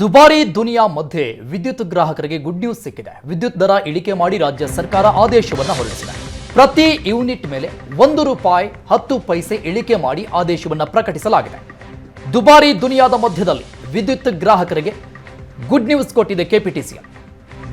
ದುಬಾರಿ ದುನಿಯಾ ಮಧ್ಯೆ ವಿದ್ಯುತ್ ಗ್ರಾಹಕರಿಗೆ ಗುಡ್ ನ್ಯೂಸ್ ಸಿಕ್ಕಿದೆ. ವಿದ್ಯುತ್ ದರ ಇಳಿಕೆ ಮಾಡಿ ರಾಜ್ಯ ಸರ್ಕಾರ ಆದೇಶವನ್ನು ಹೊರಡಿಸಿದೆ. ಪ್ರತಿ ಯೂನಿಟ್ ಮೇಲೆ ಒಂದು ರೂಪಾಯಿ ಹತ್ತು ಪೈಸೆ ಇಳಿಕೆ ಮಾಡಿ ಆದೇಶವನ್ನು ಪ್ರಕಟಿಸಲಾಗಿದೆ. ದುಬಾರಿ ದುನಿಯಾದ ಮಧ್ಯದಲ್ಲಿ ವಿದ್ಯುತ್ ಗ್ರಾಹಕರಿಗೆ ಗುಡ್ ನ್ಯೂಸ್ ಕೊಟ್ಟಿದೆ ಕೆಪಿಟಿಸಿಎಲ್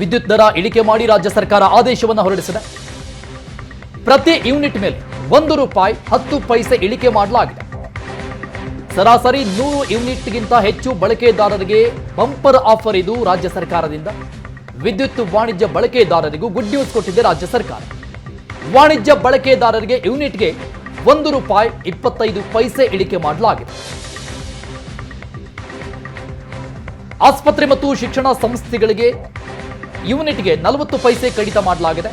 ವಿದ್ಯುತ್ ದರ ಇಳಿಕೆ ಮಾಡಿ ರಾಜ್ಯ ಸರ್ಕಾರ ಆದೇಶವನ್ನು ಹೊರಡಿಸಿದೆ. ಪ್ರತಿ ಯೂನಿಟ್ ಮೇಲೆ ಒಂದು ರೂಪಾಯಿ ಹತ್ತು ಪೈಸೆ ಇಳಿಕೆ ಮಾಡಲಾಗಿದೆ. ಸರಾಸರಿ ನೂರು ಯೂನಿಟ್ಗಿಂತ ಹೆಚ್ಚು ಬಳಕೆದಾರರಿಗೆ ಬಂಪರ್ ಆಫರ್ ಇದು ರಾಜ್ಯ ಸರ್ಕಾರದಿಂದ. ವಿದ್ಯುತ್ ವಾಣಿಜ್ಯ ಬಳಕೆದಾರರಿಗೂ ಗುಡ್ ನ್ಯೂಸ್ ಕೊಟ್ಟಿದೆ ರಾಜ್ಯ ಸರ್ಕಾರ. ವಾಣಿಜ್ಯ ಬಳಕೆದಾರರಿಗೆ ಯೂನಿಟ್ಗೆ ಒಂದು ರೂಪಾಯಿ ಇಪ್ಪತ್ತೈದು ಪೈಸೆ ಇಳಿಕೆ ಮಾಡಲಾಗಿದೆ. ಆಸ್ಪತ್ರೆ ಮತ್ತು ಶಿಕ್ಷಣ ಸಂಸ್ಥೆಗಳಿಗೆ ಯೂನಿಟ್ಗೆ ನಲವತ್ತು ಪೈಸೆ ಕಡಿತ ಮಾಡಲಾಗಿದೆ.